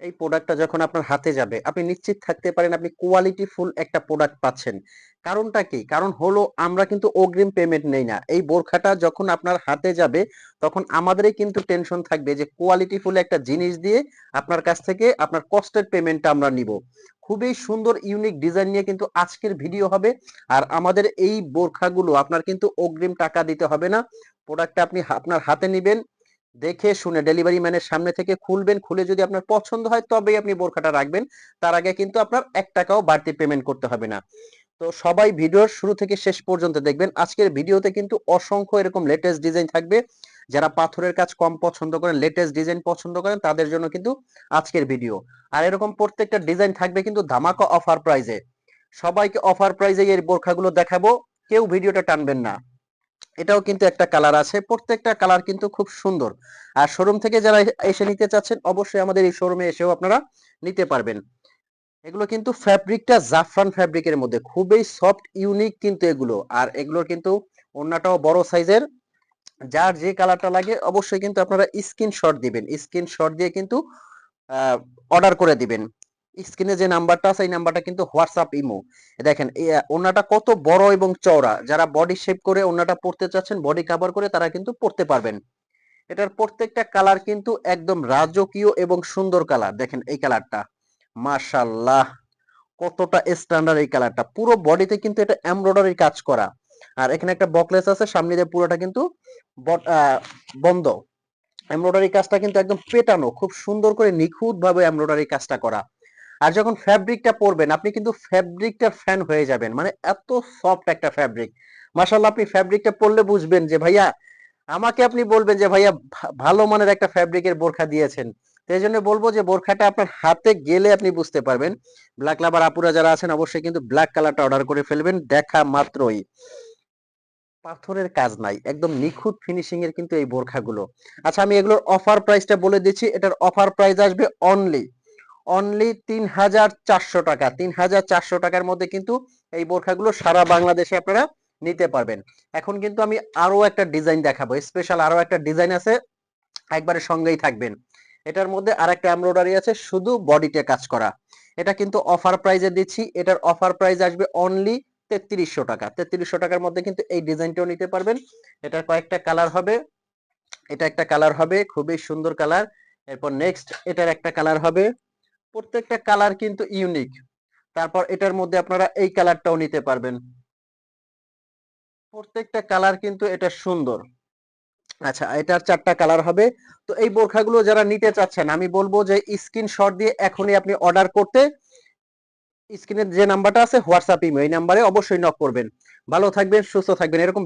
এই প্রোডাক্টটা যখন আপনার হাতে যাবে, আপনি নিশ্চিত থাকতে পারেন আপনি কোয়ালিটি ফুল একটা প্রোডাক্ট পাচ্ছেন। কারণটা কি? কারণ হলো আমরা কিন্তু অগ্রিম পেমেন্ট নেই না। এই বোরখাটা যখন আপনার হাতে যাবে, তখন আমাদেরই কিন্তু টেনশন থাকবে যে কোয়ালিটি ফুল একটা জিনিস দিয়ে আপনার কাছ থেকে আপনার কস্টের পেমেন্টটা আমরা নিব। খুবই সুন্দর ইউনিক ডিজাইন নিয়ে কিন্তু আজকের ভিডিও হবে। আর আমাদের এই বোরখাগুলো আপনার কিন্তু অগ্রিম টাকা দিতে হবে না। প্রোডাক্টটা আপনি আপনার হাতে নেবেন। দেখে শুনে ডেলিভারি ম্যানের সামনে থেকে খুলবেন, খুলে যদি আপনার পছন্দ হয় তবেই আপনি বোরখাটা রাখবেন। তার আগে কিন্তু আপনার এক টাকাও বাড়তি পেমেন্ট করতে হবে না। তো সবাই ভিডিওর শুরু থেকে শেষ পর্যন্ত দেখবেন। আজকের ভিডিওতে কিন্তু অসংখ্য এরকম লেটেস্ট ডিজাইন থাকবে। যারা পাথরের কাজ কম পছন্দ করেন লেটেস্ট ডিজাইন পছন্দ করেন, তাদের জন্য কিন্তু আজকের ভিডিও আর এরকম প্রত্যেকটা ডিজাইন থাকবে কিন্তু ধামাকা অফার প্রাইজে সবাইকে অফার প্রাইজে এই বোরখাগুলো দেখাবো। কেউ ভিডিওটা টানবেন না। এটাও কিন্তু একটা কালার আছে। প্রত্যেকটা কালার কিন্তু খুব সুন্দর। আর শোরুম থেকে যারা এসে নিতে চাচ্ছেন, অবশ্যই আমাদের এই শোরুমে এসেও আপনারা নিতে পারবেন। এগুলো কিন্তু ফ্যাব্রিকটা জাফরান ফ্যাব্রিকের মধ্যে। খুবই সফট ইউনিক কিন্তু এগুলো। আর এগুলোর কিন্তু অন্যটাও বড় সাইজের যার যে কালারটা লাগে, অবশ্যই কিন্তু আপনারা স্ক্রিনশট দিবেন। স্ক্রিনশট দিয়ে কিন্তু অর্ডার করে দিবেন। স্ক্রিনে যে নাম্বারটা আছে, এই নাম্বারটা কিন্তু হোয়াটসঅ্যাপ ইমো দেখেন ওনাটা কত বড় এবং চওড়া। যারা বডি শেপ করে ওনাটা পড়তে চাচ্ছেন বডি কভার করে তারা কিন্তু পড়তে পারবেন। এটার প্রত্যেকটা কালার কিন্তু একদম রাজকীয় এবং সুন্দর কালার দেখেন এই কালারটা মাশাল্লাহ কতটা স্ট্যান্ডার্ড এই কালারটা পুরো বডিতে কিন্তু এটা এমব্রয়ডারি কাজ করা। আর এখানে একটা বকলেস আছে, সামনে দিয়ে পুরোটা কিন্তু বন্ধ। এমব্রয়ডারি কাজটা কিন্তু একদম পেটানো, খুব সুন্দর করে নিখুঁত ভাবে এমব্রয়ডারি কাজটা করা। আর যখন ফ্যাব্রিকটা পরবেন, আপনি কিন্তু ফ্যাব্রিকটা ফ্যান হয়ে যাবেন। মানে এত সফট একটা ফ্যাব্রিক মাসাল্লাহ আপনি ফ্যাব্রিকটা পরলে বুঝবেন যে, ভাইয়া, আমাকে আপনি বলবেন যে, ভাইয়া ভালো মানের একটা ফ্যাব্রিকের বোরখা দিয়েছেন। সেই জন্য বলব যে, বোরখাটা আপনার হাতে গেলে আপনি বুঝতে পারবেন। ব্ল্যাক লাভার আপুরা যারা আছেন, অবশ্যই কিন্তু ব্ল্যাক কালারটা অর্ডার করে ফেলবেন। দেখা মাত্রই। পাথরের কাজ নাই। একদম নিখুঁত ফিনিশিং এর কিন্তু এই বোরখাগুলো। আচ্ছা আমি এগুলোর অফার প্রাইসটা বলে দিচ্ছি। এটার অফার প্রাইস আসবে অনলি অনলি তিন হাজার চারশো টাকা। তিন হাজার চারশো টাকার মধ্যে কিন্তু এই বোরখাগুলো সারা বাংলাদেশে আপনারা নিতে পারবেন। এখন কিন্তু আমি আরও একটা ডিজাইন দেখাবো। স্পেশাল আরও একটা ডিজাইন আছে, একবারে সঙ্গেই থাকবেন। এটার মধ্যে আর একটা এমব্রয়ডারি আছে, শুধু বডিতে কাজ করা। এটা কিন্তু অফার প্রাইজে দিচ্ছি। এটার অফার প্রাইস আসবে অনলি তেত্রিশশো টাকা। তেত্রিশশো টাকার মধ্যে কিন্তু এই ডিজাইনটাও নিতে পারবেন। এটার কয়েকটা কালার হবে। এটা একটা কালার হবে, খুবই সুন্দর কালার এরপর নেক্সট এটার একটা কালার হবে। প্রত্যেকটা কালার কিন্তু ইউনিক তারপর এটার মধ্যে আপনারা এই কালারটাও নিতে পারবেন। প্রত্যেকটা কালার কিন্তু এটা সুন্দর। আচ্ছা এটার চারটা কালার হবে। তো এই বোরখাগুলো যারা নিতে চাচ্ছেন, আমি বলব যে স্ক্রিনশট দিয়ে এখনই আপনি অর্ডার করতে স্ক্রিনে যে নাম্বারটা আছে, হোয়াটসঅ্যাপ ইমো, এই নাম্বারে অবশ্যই নক করবেন। ভালো থাকবেন, সুস্থ থাকবেন। এরকম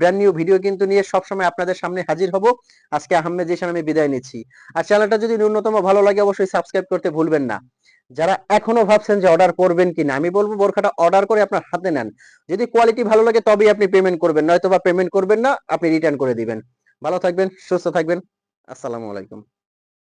ব্র্যান্ড নিউ ভিডিও কিন্তু নিয়ে সবসময় আপনাদের সামনে হাজির হব। আজকে আহমেদ জিশান আমি বিদায় নিচ্ছি। আর চ্যানেলটা যদি ন্যূনতম ভালো লাগে, অবশ্যই সাবস্ক্রাইব করতে ভুলবেন না। যারা এখনও ভাবছেন যে অর্ডার করবেন কিনা, আমি বলব বোরখাটা অর্ডার করে আপনার হাতে নেন। যদি কোয়ালিটি ভালো লাগে, তবেই আপনি পেমেন্ট করবেন। নয়তো বা পেমেন্ট করবেন না, আপনি রিটার্ন করে দিবেন। ভালো থাকবেন, সুস্থ থাকবেন। আসসালামু আলাইকুম।